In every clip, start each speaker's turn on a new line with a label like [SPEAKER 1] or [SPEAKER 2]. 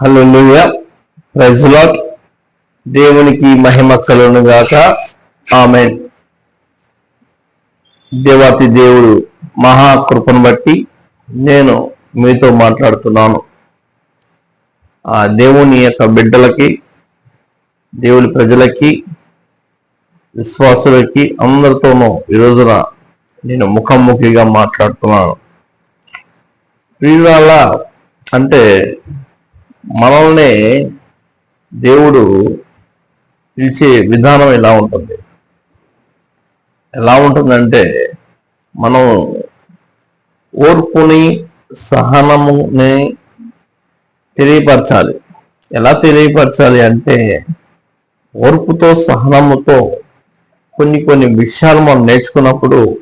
[SPEAKER 1] Hello ప్రైజ్లాట్ దేవునికి మహిమ కలును గాక. ఆమె దేవాతి దేవుడు మహాకృపను బట్టి నేను మీతో మాట్లాడుతున్నాను. ఆ దేవుని యొక్క బిడ్డలకి దేవుని ప్రజలకి విశ్వాసులకి అందరితోనూ ఈ రోజున నేను ముఖాముఖిగా మాట్లాడుతున్నాను. ప్రియురాల అంటే మనల్ని దేవుడు పిలిచే విధానం ఎలా ఉంటుంది? ఎలా ఉంటుందంటే మనం ఓర్పుని సహనముని తెలియపరచాలి. ఎలా తెలియపరచాలి అంటే ఓర్పుతో సహనముతో కొన్ని కొన్ని విషయాలు మనం నేర్చుకున్నప్పుడు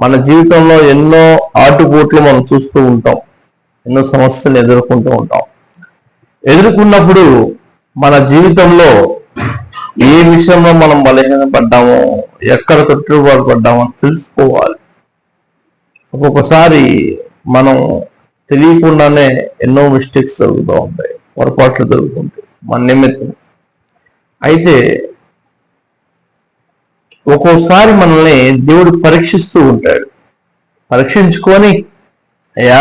[SPEAKER 1] మన జీవితంలో ఎన్నో ఆటుపోట్లు మనం చూస్తూ ఉంటాం. ఎన్నో సమస్యలు ఎదుర్కొంటూ ఉంటాం. ఎదుర్కొన్నప్పుడు మన జీవితంలో ఏ విషయంలో మనం బలహీనపడ్డామో ఎక్కడ కట్టుబాటు పడ్డామో తెలుసుకోవాలి. ఒక్కొక్కసారి మనం తెలియకుండానే ఎన్నో మిస్టేక్స్ జరుగుతూ ఉంటాయి పొరపాట్లు జరుగుతుంటాయి మన నిమిత్తం. అయితే ఒక్కోసారి మనల్ని దేవుడు పరీక్షిస్తూ ఉంటాడు. పరీక్షించుకొని అయ్యా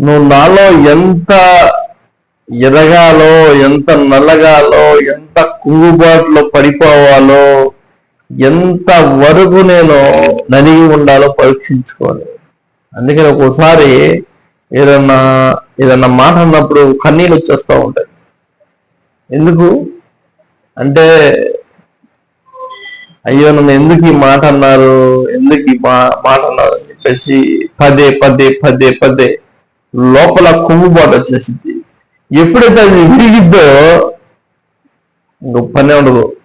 [SPEAKER 1] నువ్వు నాలో ఎంత ఎదగాలో ఎంత నల్లగాలో ఎంత కుంగుబాటులో పడిపోవాలో ఎంత వరకు నేను నలిగి ఉండాలో పరీక్షించుకోవాలి. అందుకని ఒక్కోసారి ఏదన్నా ఏదన్నా మాట అన్నప్పుడు కన్నీళ్ళు వచ్చేస్తూ ఉంటాయి. ఎందుకు? అంటే అయ్యో నన్ను ఎందుకు ఈ మాట అన్నారు? ఎందుకు ఈ మా- మాట అన్నారు? అని చెప్పేసి పదే పదే పదే పదే లోపల కుంగుబాటు వచ్చేసింది. ఎప్పుడైతే అది విరిగిద్దో పని ఉండదు.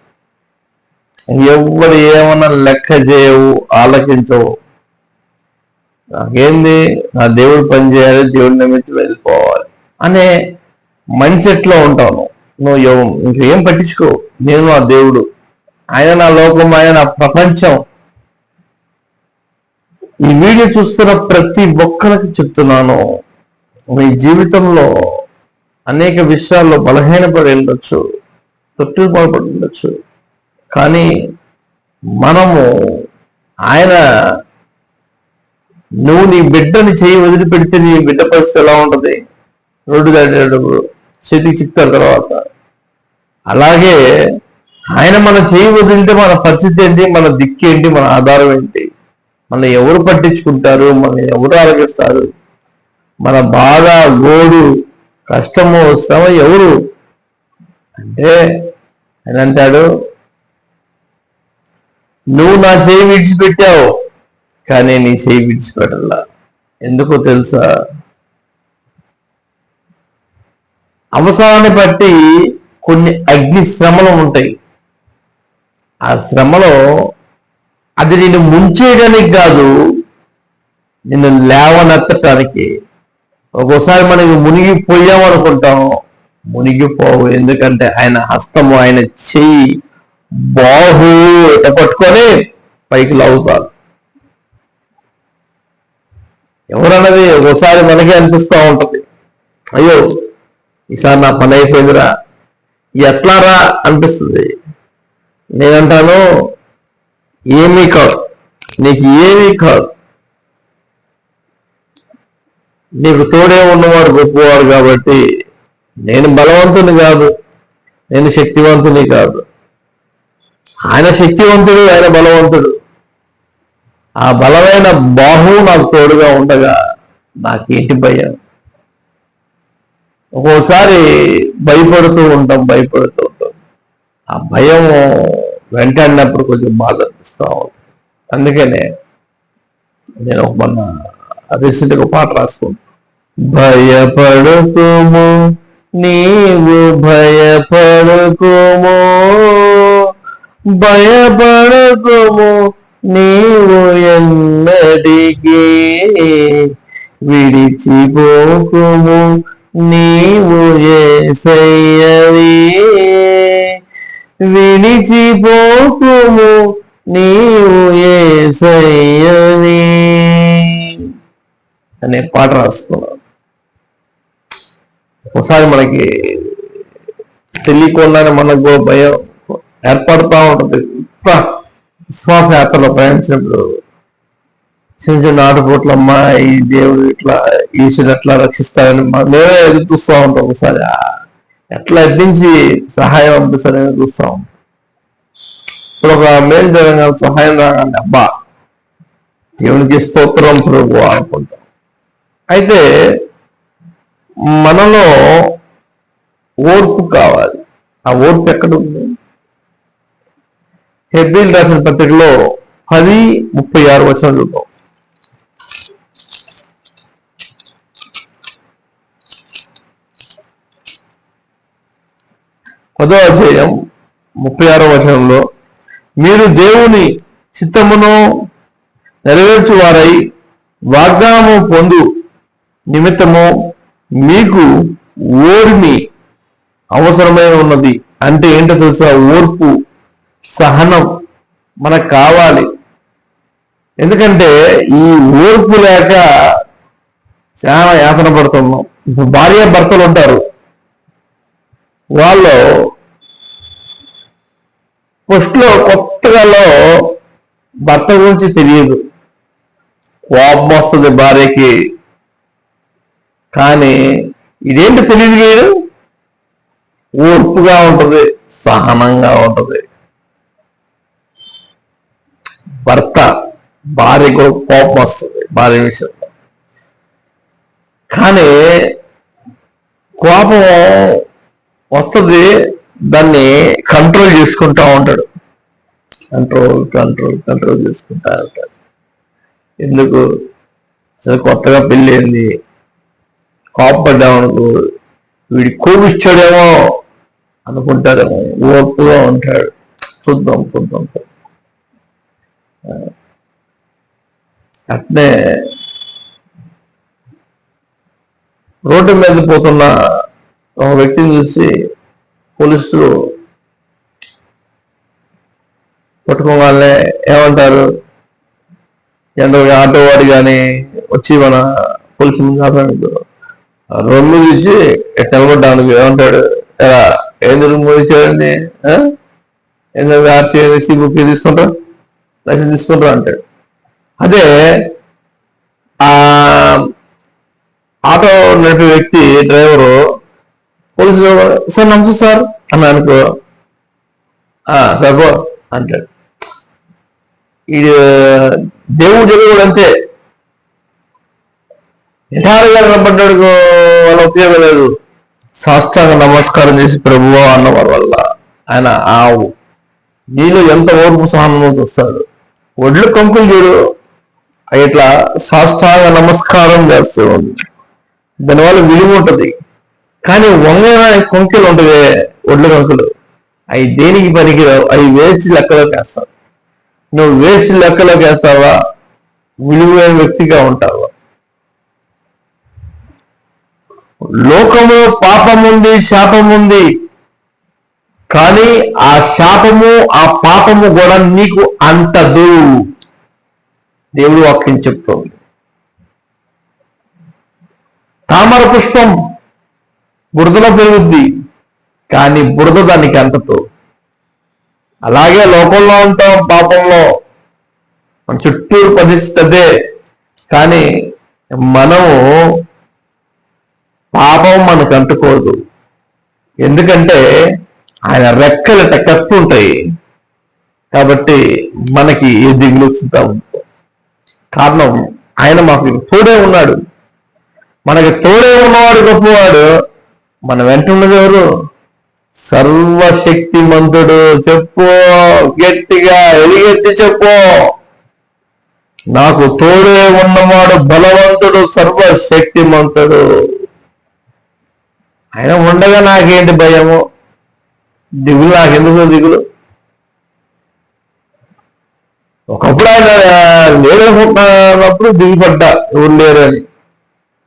[SPEAKER 1] ఎవరు ఏమన్నా లెక్క చేయవు ఆలకించవు. నాకేంది? నా దేవుడు పని చేయాలి దేవుడి నిమిత్తం వెళ్ళిపోవాలి అనే మైండ్ సెట్లో ఉంటాను. నువ్వు ఎవ- ఇంకేం పట్టించుకో. నేను నా దేవుడు. ఆయన నా లోకం ఆయన నా ప్రపంచం. ఈ వీడియో చూస్తున్న ప్రతి ఒక్కరికి చెప్తున్నాను. మీ జీవితంలో అనేక విషయాల్లో బలహీనపడి ఉండొచ్చు తొట్టుపడి ఉండొచ్చు. కానీ మనము ఆయన నువ్వు నీ బిడ్డని చేయి వదిలిపెడితే నీ బిడ్డ పరిస్థితి ఎలా ఉంటుంది? రోడ్డు దాటేటప్పుడు చేతికి చిక్తారు తర్వాత. అలాగే ఆయన మన చేయి వదిలితే మన పరిస్థితి ఏంటి? మన దిక్కు ఏంటి? మన ఆధారం ఏంటి? మన ఎవరు పట్టించుకుంటారు? మన ఎవరు ఆలోచిస్తారు మన బాధ గోడు కష్టము శ్రమ ఎవరు? అంటే ఆయన అంటాడు నువ్వు నా చేయి విడిచిపెట్టావు కానీ నీ చేయి విడిచిపెట్టల్లా ఎందుకో తెలుసా? అవసరాన్ని బట్టి కొన్ని అగ్ని శ్రమలు ఉంటాయి. ఆ శ్రమలో అది నిన్ను ముంచేయడానికి కాదు నిన్ను లేవనెత్తటానికి ఒక్కోసారి మనం మునిగిపోయాం అనుకుంటాం. మునిగిపోవు. ఎందుకంటే ఆయన హస్తము ఆయన చెయ్యి బాహు ఇట పట్టుకొని పైకి లాగుతారు. ఎవరన్నది ఒకసారి మనకే అనిపిస్తూ ఉంటది. అయ్యో ఈసారి నా పని అయిపోయిందిరా. ఎట్లారా అనిపిస్తుంది. నేనంటాను ఏమీ కాదు. నీకు ఏమీ కాదు. నీకు తోడే ఉన్నవాడు గొప్పవాడు కాబట్టి నేను బలవంతుని కాదు నేను శక్తివంతుని కాదు. ఆయన శక్తివంతుడు ఆయన బలవంతుడు. ఆ బలమైన బాహు నాకు తోడుగా ఉండగా నాకేంటి భయం? ఒక్కోసారి భయపడుతూ ఉంటాం భయపడుతూ ఉంటాం. ఆ భయం వెంటాడినప్పుడు కొంచెం బాధ అనిపిస్తూ ఉంటుంది. అందుకనే నేను ఒక మొన్న రీసెంట్గా పాట రాసుకుంటాను భయపడుకుము నీవు భయపడుకుము. భయపడుకుము నీవు ఎన్నటికీ విడిచిపోకుము నీవు ఏసయ్యవి. విడిచిపోకుము నీవు ఏసయ్యవి. అనే పాట రాసుకున్నాను ఒకసారి మనకి తెలియకుండానే మనకు కూడా భయం ఏర్పడుతూ ఉంటుంది. ఇంత విశ్వాస యాత్రలో ప్రయాణించినప్పుడు చిన్న చిన్న ఆటపోట్లు అమ్మా ఈ దేవుడు ఇట్లా ఈశ్వరు ఎట్లా రక్షిస్తారని మేమే ఎదురు చూస్తూ ఉంటాం ఒకసారి. ఎట్లా ఎట్టించి సహాయం పంపిస్తారని చూస్తూ ఉంటాం. ఇప్పుడు ఒక మేలు జరగాలి సహాయం రాగానే అబ్బా దేవునికి స్తోత్రం ప్రభు అనుకుంటాం. అయితే మనలో ఓర్పు కావాలి. ఆ ఓర్పు ఎక్కడుంది? హెబ్రిల్ రాసిన పత్రికలో పది ముప్పై ఆరు వచనంలో చూద్దాం పదో అధ్యాయం ముప్పై ఆరో వచనంలో మీరు దేవుని చిత్తమును నెరవేర్చువారై వాగ్దానము పొందు నిమిత్తము మీకు ఓర్మి అవసరమై ఉన్నది అంటే ఏంటో తెలుసా? ఓర్పు సహనం మనకు కావాలి. ఎందుకంటే ఈ ఓర్పు లేక చాలా యాతన పడుతున్నాం. ఇప్పుడు భార్య భర్తలు ఉంటారు. వాళ్ళు ఫస్ట్లో కొత్తగాలో భర్త గురించి తెలియదు. కోపం వస్తుంది భార్యకి. కానీ ఇదేంటి తెలియదు లేదు ఓర్పుగా ఉంటుంది సహనంగా ఉంటుంది. భర్త భార్య కూడా కోపం వస్తుంది భార్య విషయంలో. కానీ కోపం వస్తుంది దాన్ని కంట్రోల్ చేసుకుంటా ఉంటాడు. కంట్రోల్ కంట్రోల్ కంట్రోల్ చేసుకుంటా ఉంటాడు. ఎందుకు? అసలు కొత్తగా పెళ్ళింది కోపడ్డామనుకో వీడి కోపిస్తాడేమో అనుకుంటాడేమో ఓర్పుగా ఉంటాడు. చూద్దాం చూద్దాం. అట్నే రోడ్డు మీద పోతున్న ఒక వ్యక్తిని చూసి పోలీసులు పట్టుకోగానే ఏమంటారు? జనరల్గా ఆటో వాడు కానీ వచ్చి మన పోలీసు ముందు రొమ్ము రెండు తీసి నిలబడ్డానికి ఏమంటాడు? ఎలా? ఏం మూడు ఇచ్చాడండి ఏంటంటే ఆర్సీ సి బుక్ తీసుకుంటాం లైసెన్స్ తీసుకుంటాం అంటాడు. అదే ఆ ఆటో నడిపే వ్యక్తి డ్రైవరు పోలీసులు సార్ నమస్తే సార్ అని అనుకో. సరిపో అంటాడు. ఇది దేవుడు జగ కూడా అంతే. యథార్థంగా నిలబడ్డాడు వల్ల ఉపయోగం లేదు. సాష్టాంగ నమస్కారం చేసి ప్రభువా అన్నవారి వల్ల. ఆయన ఆవు. నీలో ఎంత ఓర్పు సహనమో వస్తాడు ఒడ్లు కంకులు చూడు. అవి ఇట్లా సాష్టాంగ నమస్కారం చేస్తూ ఉంది దానివల్ల విలువ ఉంటది. కానీ వంగరాని కొంకెలు ఉంటుంది ఒడ్లు కంకులు. అవి దేనికి పనికిరావు? అవి వేస్ట్ లెక్కలోకి వేస్తావు. నువ్వు వేస్ట్ లెక్కలోకి వేస్తావా? విలువైన వ్యక్తిగా ఉంటావా? లోకము పాపముంది శాపముంది. కానీ ఆ శాపము ఆ పాపము కూడా నీకు అంటదు దేవుడు వాక్యం చెప్తోంది. తామర పుష్పం బురదలో పెరుగుద్ది కానీ బురద దానికి అంటదు అలాగే లోకంలో ఉంటాం పాపంలో. మన చుట్టూరు పరిస్థితి కానీ మనము పాపం మనకు అంటుకోదు. ఎందుకంటే ఆయన రెక్కలట కప్పు ఉంటాయి. కాబట్టి మనకి ఏ దిగులు వచ్చిందా కారణం ఆయన మాకు తోడే ఉన్నాడు. మనకి తోడే ఉన్నవాడు గొప్పవాడు. మన వెంట ఉన్నది ఎవరు? సర్వశక్తిమంతుడు. చెప్పు గట్టిగా ఎలిగెత్తి చెప్పు. నాకు తోడే ఉన్నవాడు బలవంతుడు సర్వశక్తిమంతుడు. ఆయన ఉండగా నాకేంటి భయము? దిగులు నాకెందుకు దిగులు? ఒకప్పుడు ఆయన లేడనుకుంటున్నప్పుడు దిగుపడ్డా ఎవరు లేరు అని.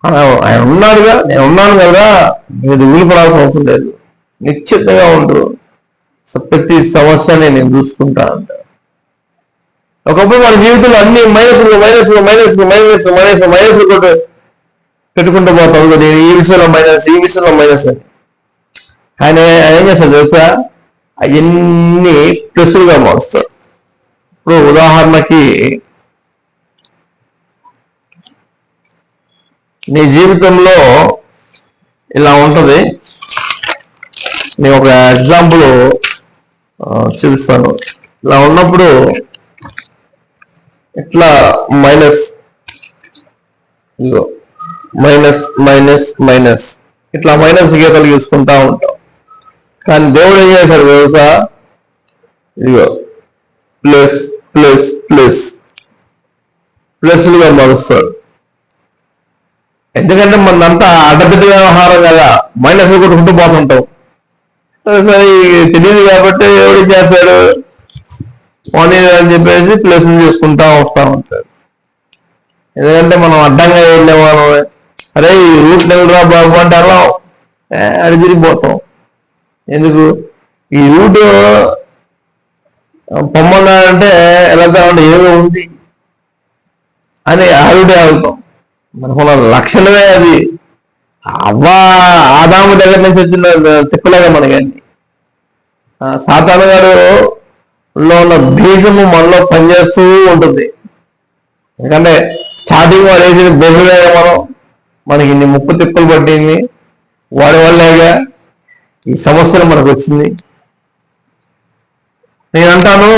[SPEAKER 1] ఆయన- ఉన్నాడుగా నేను ఉన్నాను కదా మీరు దిగులు పడాల్సిన అవసరం లేదు. నిశ్చితంగా ఉండరు ప్రతి సమస్యని నేను చూసుకుంటా అంట. ఒకప్పుడు మన జీవితంలో అన్ని మైనస్లు మైనస్లు మైనస్లు మైనస్లు మైనస్లు మైనస్లు కొట్టు పెట్టుకుంటూ పోతాం ఇదిగో నేను ఈ విషయంలో మైనస్ ఈ విషయంలో మైనస్ అని. కానీ ఆయన ఏం చేస్తాడు తెలుసా? అవన్నీ ప్లస్లుగా మారుస్తాడు ఇప్పుడు ఉదాహరణకి నీ జీవితంలో ఇలా ఉంటుంది. నేను ఒక ఎగ్జాంపుల్ చూపిస్తాను. ఇలా ఉన్నప్పుడు ఇట్లా మైనస్ ఇదిగో. Minus minus minus. ఇట్లా మైనస్ గీతలు గీసుకుంటా ఉంటాం. కానీ దేవుడు ఏం చేశాడు తెలుసా? ఇదిగో. Plus plus plus. ప్లస్లుగా మారుస్తాడు. ఎందుకంటే మనంతా అడ్డబిడ్డ వ్యవహారం కదా. మైనస్ కొట్టుకుంటూ పోతుంటాం. సరే సరే తెలియదు కాబట్టి ఎవడు చేస్తాడు? పోనీ అని చెప్పేసి ప్లస్ చేసుకుంటా వస్తా ఉంటాడు. ఎందుకంటే మనం అడ్డంగా వెళ్ళే వాళ్ళమే అరే ఈ రూట్ నెలరా బాబు అంటే అలా తిరిగిపోతాం ఎందుకు? ఈ రూట్ పొమ్మన్నాడంటే వెళ్తామంటే ఏదో ఉంది అని ఆవిడే ఆగుతాం. మనకు లక్షణమే అది. అవ్వా ఆదాము దగ్గర నుంచి వచ్చిన తిప్పలేగా మనకి సాతాను గారు లో ఉన్న బీజము మనలో పనిచేస్తూ ఉంటుంది. ఎందుకంటే స్టార్టింగ్ వాళ్ళు వేసిన బెహులేగా మనం మనకి ఇన్ని ముప్పు తిప్పలు పట్టింది వాడి వల్లేగా ఈ సమస్యలు మనకు వచ్చింది. నేను అంటాను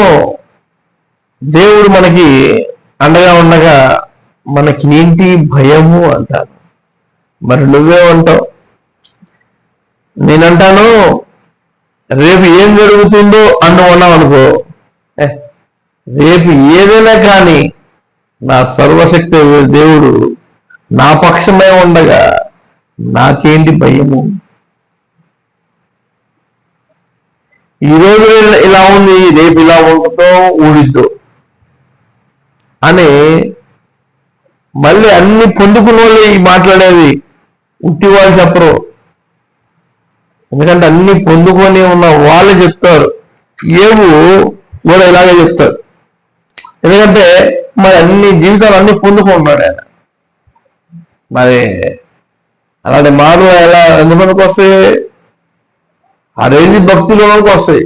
[SPEAKER 1] దేవుడు మనకి అండగా ఉండగా మనకి ఏంటి భయము అంటాను మరి నువ్వే ఉంటావు నేనంటాను రేపు ఏం జరుగుతుందో అంటూ ఉన్నావు అనుకో. రేపు ఏదైనా కానీ నా సర్వశక్తి దేవుడు నా పక్షమే ఉండగా నాకేంటి భయము? ఈరోజు ఇలా ఉంది రేపు ఇలా ఉంటుందో ఊడిద్దో అని మళ్ళీ అన్ని పొందుకున్న వాళ్ళే ఈ మాట్లాడేది ఉట్టి వాళ్ళు చెప్పరు. ఎందుకంటే అన్ని పొందుకొని ఉన్న వాళ్ళు చెప్తారు. ఏవు కూడా ఇలాగే చెప్తారు. ఎందుకంటే మరి అన్ని జీవితాలు అన్ని పొందుకుంటున్నాడు ఆయన. మరి అలాంటి మాటలు ఎలా ఎంతమందికి వస్తాయి? ఆ రేంజ్ భక్తులకి వస్తాయి?